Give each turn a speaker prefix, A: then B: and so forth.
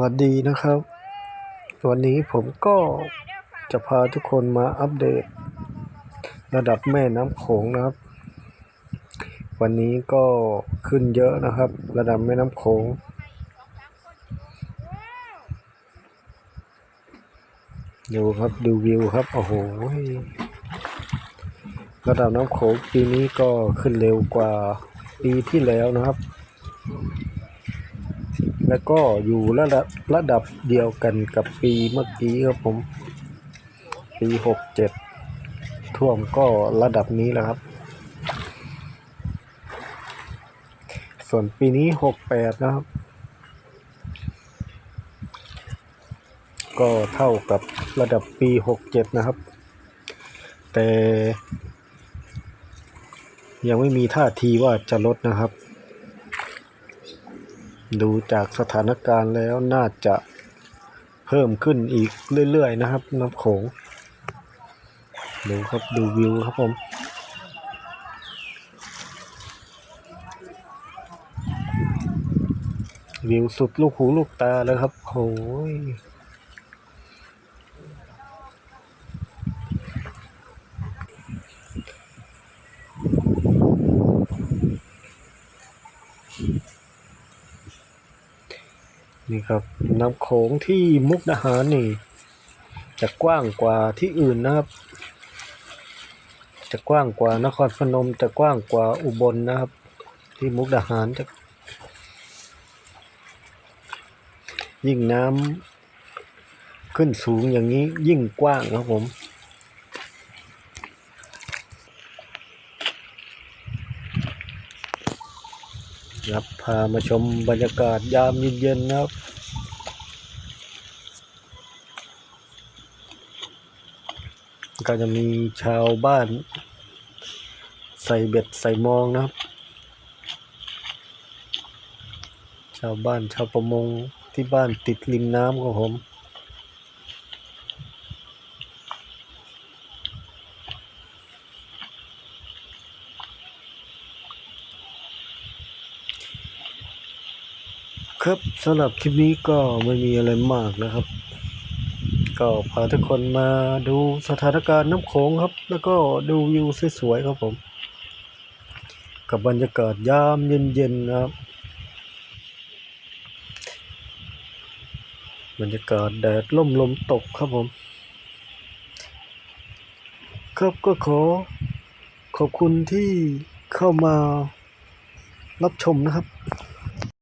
A: วัสดีนะครับ วันนี้ผมก็จะพาทุกคนมาอัปเดต ระดับแม่น้ำโขงนะครับ วันนี้ก็ขึ้นเยอะนะครับ ระดับแม่น้ำโขง ดูครับดูวิวครับ โอ้โห ระดับน้ำโขงปีนี้ก็ขึ้นเร็วกว่าปีที่แล้วนะครับ แล้วก็อยู่ระดับระดับเดียวกันกับปีเมื่อกี้ครับผม ปีหกเจ็ดท่วมก็ระดับนี้แหละครับ ส่วนปีนี้หกแปดนะครับ ก็เท่ากับระดับปีหกเจ็ดนะครับ แต่ยังไม่มีท่าทีว่าจะลดนะครับ ดูจากสถานการณ์แล้วน่าจะเพิ่มขึ้นอีกเรื่อย ๆ นะครับน้ำโขงดูครับดูวิวครับผมวิวสุดลูกหูลูกตาแล้วครับโอ้ย นี่ครับน้ำโขงที่มุกดาหารนี่ จะกว้างกว่าที่อื่นนะครับ จะกว้างกว่านครพนม จะกว้างกว่าอุบลนะครับ ที่มุกดาหารจะ ยิ่งน้ำขึ้นสูงอย่างนี้ยิ่งกว้างครับผม ครับพามาชมบรรยากาศยามเย็นๆนะครับก็จะมีชาวบ้าน ใส่เบ็ดใส่มองนะครับ ชาวบ้านชาวประมงที่บ้านติดริมน้ำของผม ครับสำหรับคลิปนี้ก็ไม่มีอะไรมากนะครับ ก็พาทุกคนมาดูสถานการณ์น้ำโขงครับ แล้วก็ดูวิวสวยๆครับผม กับบรรยากาศยามเย็นๆนะครับ บรรยากาศแดดล่มลมตกครับผม ครับก็ขอขอบคุณที่เข้ามารับชมนะครับ